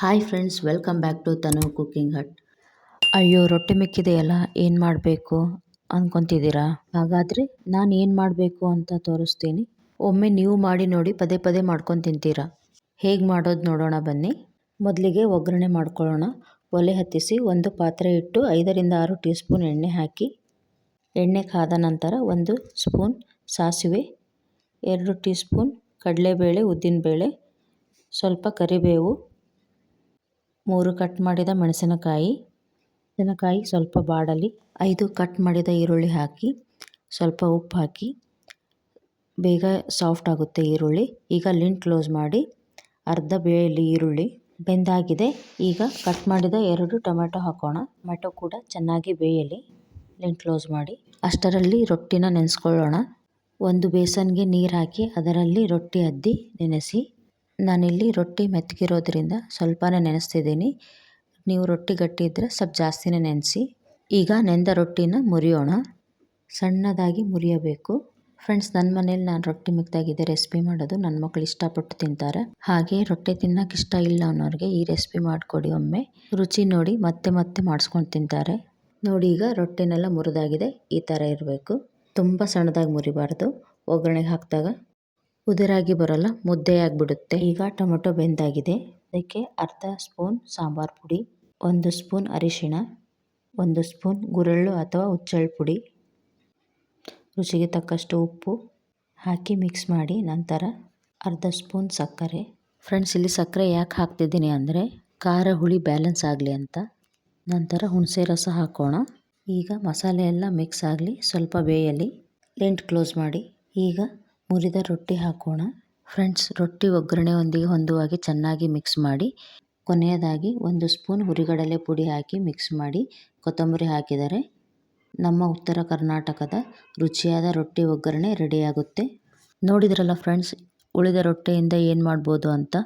Hi friends welcome back to Tanu cooking hut ಅಯ್ಯೋ, ರೊಟ್ಟಿ ಮಿಕ್ಕಿದೆಯಲ್ಲ, ಏನು ಮಾಡಬೇಕು ಅಂದ್ಕೊತಿದ್ದೀರಾ ಹಾಗಾದರೆ ನಾನು ಏನು ಮಾಡಬೇಕು ಅಂತ ತೋರಿಸ್ತೀನಿ. ಒಮ್ಮೆ ನೀವು ಮಾಡಿ ನೋಡಿ, ಪದೇ ಪದೇ ಮಾಡ್ಕೊಂಡು ತಿಂತೀರಾ? ಹೇಗೆ ಮಾಡೋದು ನೋಡೋಣ ಬನ್ನಿ. ಮೊದಲಿಗೆ ಒಗ್ಗರಣೆ ಮಾಡ್ಕೊಳ್ಳೋಣ. ಒಲೆ ಹತ್ತಿಸಿ ಒಂದು ಪಾತ್ರೆ ಇಟ್ಟು ಐದರಿಂದ ಆರು ಟೀ ಸ್ಪೂನ್ ಎಣ್ಣೆ ಹಾಕಿ, ಎಣ್ಣೆ ಕಾದ ನಂತರ ಒಂದು ಸ್ಪೂನ್ ಸಾಸಿವೆ, ಎರಡು ಟೀ ಸ್ಪೂನ್ ಕಡಲೆಬೇಳೆ, ಉದ್ದಿನಬೇಳೆ, ಸ್ವಲ್ಪ ಕರಿಬೇವು ಮೂರು ಕಟ್ ಮಾಡಿದ ಮೆಣಸಿನಕಾಯಿ. ಮೆಣಸಿನಕಾಯಿ ಸ್ವಲ್ಪ ಬಾಡಲಿ. ಐದು ಕಟ್ ಮಾಡಿದ ಈರುಳ್ಳಿ ಹಾಕಿ, ಸ್ವಲ್ಪ ಉಪ್ಪು ಹಾಕಿ. ಬೇಗ ಸಾಫ್ಟ್ ಆಗುತ್ತೆ ಈರುಳ್ಳಿ. ಈಗ ಲಿಂಟ್ ಕ್ಲೋಸ್ ಮಾಡಿ ಅರ್ಧ ಬೇಯಲಿ ಈರುಳ್ಳಿ. ಬೆಂದಾಗಿದೆ. ಈಗ ಕಟ್ ಮಾಡಿದ ಎರಡು ಟೊಮೆಟೊ ಹಾಕೋಣ. ಟೊಮೆಟೊ ಕೂಡ ಚೆನ್ನಾಗಿ ಬೇಯಲಿ. ಲಿಂಟ್ ಕ್ಲೋಸ್ ಮಾಡಿ. ಅಷ್ಟರಲ್ಲಿ ರೊಟ್ಟಿನ ನೆನೆಸ್ಕೊಳ್ಳೋಣ. ಒಂದು ಬೇಸನ್ಗೆ ನೀರು ಹಾಕಿ ಅದರಲ್ಲಿ ರೊಟ್ಟಿ ಅದ್ದಿ ನೆನೆಸಿ. ನಾನಿಲ್ಲಿ ರೊಟ್ಟಿ ಮೆತ್ತಗಿರೋದ್ರಿಂದ ಸ್ವಲ್ಪನೇ ನೆನೆಸ್ತಿದ್ದೀನಿ. ನೀವು ರೊಟ್ಟಿ ಗಟ್ಟಿ ಇದ್ದರೆ ಸ್ವಲ್ಪ ಜಾಸ್ತಿನೇ ನೆನೆಸಿ. ಈಗ ನೆಂದ ರೊಟ್ಟಿನ ಮುರಿಯೋಣ. ಸಣ್ಣದಾಗಿ ಮುರಿಯಬೇಕು. ಫ್ರೆಂಡ್ಸ್ ನನ್ನ ಮನೇಲಿ ನಾನು ರೊಟ್ಟಿ ಮಿಕ್ದಾಗಿದೆ ರೆಸಿಪಿ ಮಾಡೋದು ನನ್ನ ಮಕ್ಕಳು ಇಷ್ಟಪಟ್ಟು ತಿಂತಾರೆ. ಹಾಗೆ ರೊಟ್ಟಿ ತಿನ್ನೋಕೆ ಇಷ್ಟ ಇಲ್ಲ ಅನ್ನೋರಿಗೆ ಈ ರೆಸಿಪಿ ಮಾಡಿಕೊಡಿ ಒಮ್ಮೆ. ರುಚಿ ನೋಡಿ ಮತ್ತೆ ಮತ್ತೆ ಮಾಡಿಸ್ಕೊಂಡು ತಿಂತಾರೆ. ನೋಡಿ, ಈಗ ರೊಟ್ಟಿನೆಲ್ಲ ಮುರಿದಾಗಿದೆ. ಈ ಥರ ಇರಬೇಕು. ತುಂಬ ಸಣ್ಣದಾಗಿ ಮುರಿಬಾರ್ದು. ಒಗ್ಗರಣೆಗೆ ಹಾಕಿದಾಗ ಉದುರಾಗಿ ಬರೋಲ್ಲ ಮುದ್ದೆ ಆಗಿಬಿಡುತ್ತೆ ಈಗ ಟೊಮೆಟೊ ಬೆಂದಾಗಿದೆ. ಅದಕ್ಕೆ ಅರ್ಧ ಸ್ಪೂನ್ ಸಾಂಬಾರು ಪುಡಿ ಒಂದು ಸ್ಪೂನ್ ಅರಿಶಿಣ ಒಂದು ಸ್ಪೂನ್ ಗುರೆಳ್ಳು ಅಥವಾ ಹುಚ್ಚೆಳ್ಳು ಪುಡಿ ರುಚಿಗೆ ತಕ್ಕಷ್ಟು ಉಪ್ಪು ಹಾಕಿ ಮಿಕ್ಸ್ ಮಾಡಿ ನಂತರ ಅರ್ಧ ಸ್ಪೂನ್ ಸಕ್ಕರೆ. ಫ್ರೆಂಡ್ಸ್ ಇಲ್ಲಿ ಸಕ್ಕರೆ ಯಾಕೆ ಹಾಕ್ತಿದ್ದೀನಿ ಅಂದರೆ ಖಾರ ಹುಳಿ ಬ್ಯಾಲೆನ್ಸ್ ಆಗಲಿ ಅಂತ. ನಂತರ ಹುಣಸೆ ರಸ ಹಾಕೋಣ. ಈಗ ಮಸಾಲೆ ಎಲ್ಲ ಮಿಕ್ಸ್ ಆಗಲಿ ಸ್ವಲ್ಪ ಬೇಯಲಿ ಲೆಂಟ್ ಕ್ಲೋಸ್ ಮಾಡಿ. ಈಗ ಮುರಿದ ರೊಟ್ಟಿ ಹಾಕೋಣ. ಫ್ರೆಂಡ್ಸ್, ರೊಟ್ಟಿ ಒಗ್ಗರಣೆಯೊಂದಿಗೆ ಹೊಂದುವಾಗಿ ಚೆನ್ನಾಗಿ ಮಿಕ್ಸ್ ಮಾಡಿ, ಕೊನೆಯದಾಗಿ ಒಂದು ಸ್ಪೂನ್ ಹುರಿಗಡಲೆ ಪುಡಿ ಹಾಕಿ ಮಿಕ್ಸ್ ಮಾಡಿ ಕೊತ್ತಂಬರಿ ಹಾಕಿದರೆ ನಮ್ಮ ಉತ್ತರ ಕರ್ನಾಟಕದ ರುಚಿಯಾದ ರೊಟ್ಟಿ ಒಗ್ಗರಣೆ ರೆಡಿಯಾಗುತ್ತೆ. ನೋಡಿದ್ರಲ್ಲ ಫ್ರೆಂಡ್ಸ್, ಉಳಿದ ರೊಟ್ಟೆಯಿಂದ ಏನು ಮಾಡ್ಬೋದು ಅಂತ?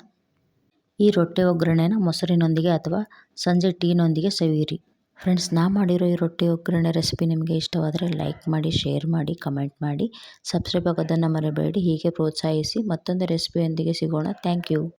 ಈ ರೊಟ್ಟೆ ಒಗ್ಗರಣೆನ ಮೊಸರಿನೊಂದಿಗೆ ಅಥವಾ ಸಂಜೆ ಟೀನೊಂದಿಗೆ ಸವಿಯಿರಿ ಫ್ರೆಂಡ್ಸ್ ನಾ ಮಾಡಿರೋ ಈ ರೊಟ್ಟಿ ಒಗ್ಗರಣೆ ರೆಸಿಪಿ ನಿಮಗೆ ಇಷ್ಟವಾದರೆ ಲೈಕ್ ಮಾಡಿ ಶೇರ್ ಮಾಡಿ ಕಮೆಂಟ್ ಮಾಡಿ ಸಬ್ಸ್ಕ್ರೈಬ್ ಆಗೋದನ್ನು ಮರೆಯಬೇಡಿ ಹೀಗೆ ಪ್ರೋತ್ಸಾಹಿಸಿ ಮತ್ತೊಂದು ರೆಸಿಪಿಯೊಂದಿಗೆ ಸಿಗೋಣ. Thank you